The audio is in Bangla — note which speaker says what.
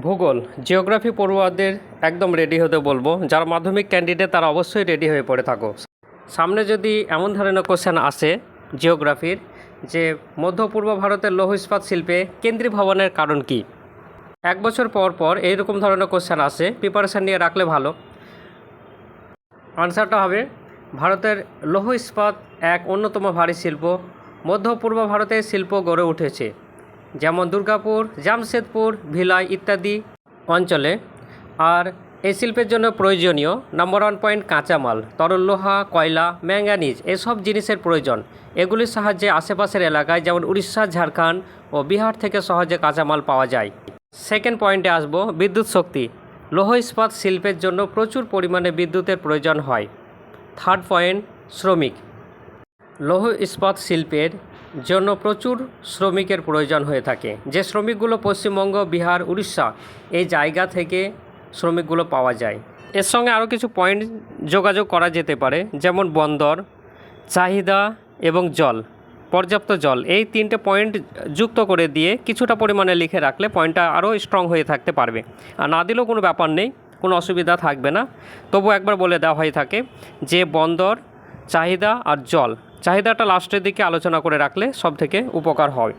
Speaker 1: ভূগোল, জিওগ্রাফি পড়ুয়াদের একদম রেডি হতে বলব, যারা মাধ্যমিক ক্যান্ডিডেট তারা অবশ্যই রেডি হয়ে পড়ে থাকো। সামনে যদি এমন ধরনের কোশ্চেন আসে জিওগ্রাফির, যে মধ্য পূর্ব ভারতের লৌহ ইস্পাত শিল্পে কেন্দ্রীয় ভবনের কারণ কি? এক বছর পর পর এইরকম ধরনের কোশ্চেন আসে প্রিপারেশান নিয়ে রাখলে ভালো। আনসারটা হবে, ভারতের লৌহ ইস্পাত এক অন্যতম ভারী শিল্প, মধ্য পূর্ব ভারতে শিল্প গড়ে উঠেছে। যেমন দুর্গাপুর, জামশেদপুর, ভিলাই ইত্যাদি অঞ্চলে। আর এই শিল্পের জন্য প্রয়োজনীয় নম্বর ওয়ান পয়েন্ট কাঁচামাল, তরল লোহা, কয়লা, ম্যাঙ্গানিজ এসব জিনিসের প্রয়োজন। এগুলির সাহায্যে আশেপাশের এলাকায় যেমন উড়িষ্যা, ঝাড়খণ্ড ও বিহার থেকে সহজে কাঁচামাল পাওয়া যায়। সেকেন্ড পয়েন্টে আসব বিদ্যুৎ শক্তি। লৌহ ইস্পাত শিল্পের জন্য প্রচুর পরিমাণে বিদ্যুতের প্রয়োজন হয়। থার্ড পয়েন্ট শ্রমিক। লৌহ ইস্পাত শিল্পের জন্য প্রচুর শ্রমিকের প্রয়োজন হয়ে থাকে। যে শ্রমিকগুলো পশ্চিমবঙ্গ, বিহার, উড়িষ্যা এই জায়গা থেকে শ্রমিকগুলো পাওয়া যায়। এর সঙ্গে আরও কিছু পয়েন্ট যোগাযোগ করা যেতে পারে, যেমন বন্দর, চাহিদা এবং জল, পর্যাপ্ত জল। এই তিনটে পয়েন্ট যুক্ত করে দিয়ে কিছুটা পরিমাণে লিখে রাখলে পয়েন্টটা আরও স্ট্রং হয়ে থাকতে পারবে। আর না দিলেও কোনো ব্যাপার নেই, কোনো অসুবিধা থাকবে না। তবু একবার বলে দেওয়া হয়ে থাকে যে বন্দর, চাহিদা আর জল চাহিদাটা লাস্টের দিকে আলোচনা করে রাখলে সব থেকে উপকার হয়।